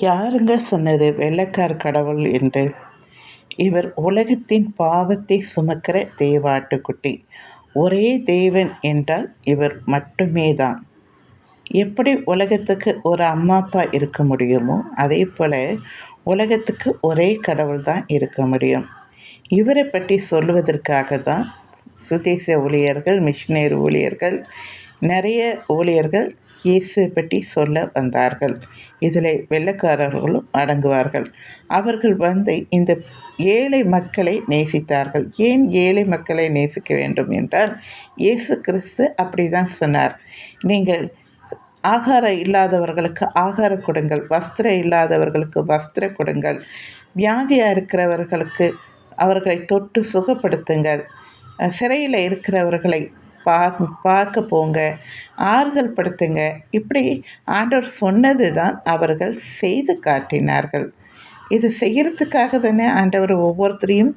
யாருங்க சொன்னது? வெள்ளக்கார் கடவுள் என்று. இவர் உலகத்தின் பாவத்தை சுமக்கிற தேவாட்டுக்குட்டி. ஒரே தேவன் என்றால் இவர் மட்டுமே தான் எப்படி உலகத்துக்கு ஒரு அம்மா அப்பா இருக்க முடியுமோ அதே போல் உலகத்துக்கு ஒரே கடவுள் தான் இருக்க முடியும். இவரை பற்றி சொல்லுவதற்காக தான் சுதேச ஊழியர்கள் மிஷினரி ஊழியர்கள் நிறைய ஊழியர்கள் இயேசுவை பற்றி சொல்ல வந்தார்கள். இதில் வெள்ளக்காரர்களும் அடங்குவார்கள். அவர்கள் வந்து இந்த ஏழை மக்களை நேசித்தார்கள். ஏன் ஏழை மக்களை நேசிக்க வேண்டும் என்றால் இயேசு கிறிஸ்து அப்படி தான் சொன்னார். நீங்கள் ஆகாரம் இல்லாதவர்களுக்கு ஆகாரம் கொடுங்கள் வஸ்திரம் இல்லாதவர்களுக்கு வஸ்திரம் கொடுங்கள் வியாதியாக இருக்கிறவர்களுக்கு அவர்களை தொட்டு சுகப்படுத்துங்கள் சிறையில் இருக்கிறவர்களை பா பார்க்க போங்க ஆறுதல் படுத்துங்க இப்படி ஆண்டவர் சொன்னது தான் அவர்கள் செய்து காட்டினார்கள். இது செய்கிறதுக்காக தானே ஆண்டவர் ஒவ்வொருத்தரையும்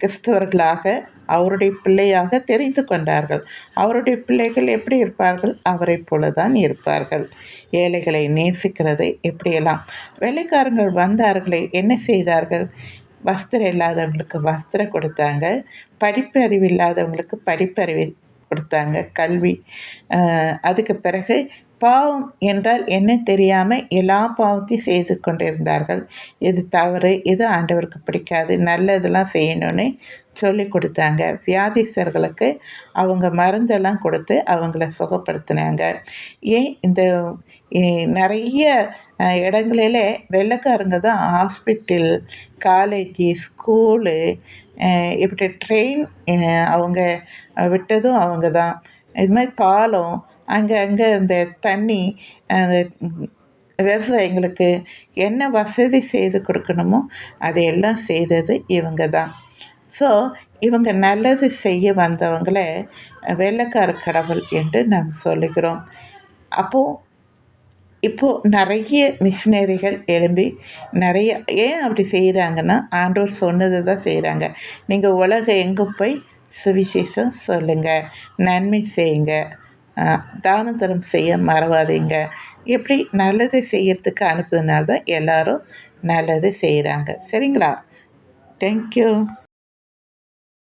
கிறிஸ்தவர்களாக அவருடைய பிள்ளையாக தெரிந்து கொண்டார்கள். அவருடைய பிள்ளைகள் எப்படி இருப்பார்கள்? அவரை போல தான் இருப்பார்கள். ஏழைகளை நேசிக்கிறதை எப்படியெல்லாம்? வேலைக்காரங்கள் வந்தார்களே என்ன செய்தார்கள்? வஸ்திரம் இல்லாதவங்களுக்கு வஸ்திரம் கொடுத்தாங்க. படிப்பறிவு இல்லாதவங்களுக்கு படிப்பறிவு கொடுத்தாங்க கல்வி. அதுக்கு பிறகு பாவம் என்றால் என்ன தெரியாமல் எல்லா பாவத்தையும் செய்து கொண்டிருந்தார்கள். இது தவறு இது ஆண்டவருக்கு பிடிக்காது நல்லதெல்லாம் செய்யணும்னு சொல்லி கொடுத்தாங்க. வியாதிஸ்தர்களுக்கு அவங்க மருந்தெல்லாம் கொடுத்து அவங்கள சுகப்படுத்தினாங்க. ஏன் இந்த நிறைய இடங்களில் வெள்ளைக்காரங்க தான் ஹாஸ்பிட்டல் காலேஜு ஸ்கூலு இப்படி ட்ரெயின் அவங்க விட்டதும் அவங்க தான். இது மாதிரி பாலம் அங்கே அங்கே இந்த தண்ணி அந்த விவசாயிங்களுக்கு என்ன வசதி செய்து கொடுக்கணுமோ அதையெல்லாம் செய்தது இவங்க தான் ஸோ இவங்க நல்லது செய்ய வந்தவங்கள வெள்ளக்கார கடவுள் என்று நாம் சொல்லுகிறோம். அப்போது இப்போது நிறைய மிஷினரிகள் எழும்பி நிறைய ஏன் அப்படி செய்கிறாங்கன்னா ஆண்டோர் சொன்னது தான் செய்கிறாங்க நீங்கள் உலகம் எங்கே போய் சுவிசேஷம் சொல்லுங்கள் நன்மை செய்யுங்க. தான தரம் செய்ய மறவாதீங்க. எப்படி நல்லது செய்யறதுக்கு அனுப்புறதுனால தான் எல்லோரும் நல்லது செய்கிறாங்க சரிங்களா? தேங்க்யூ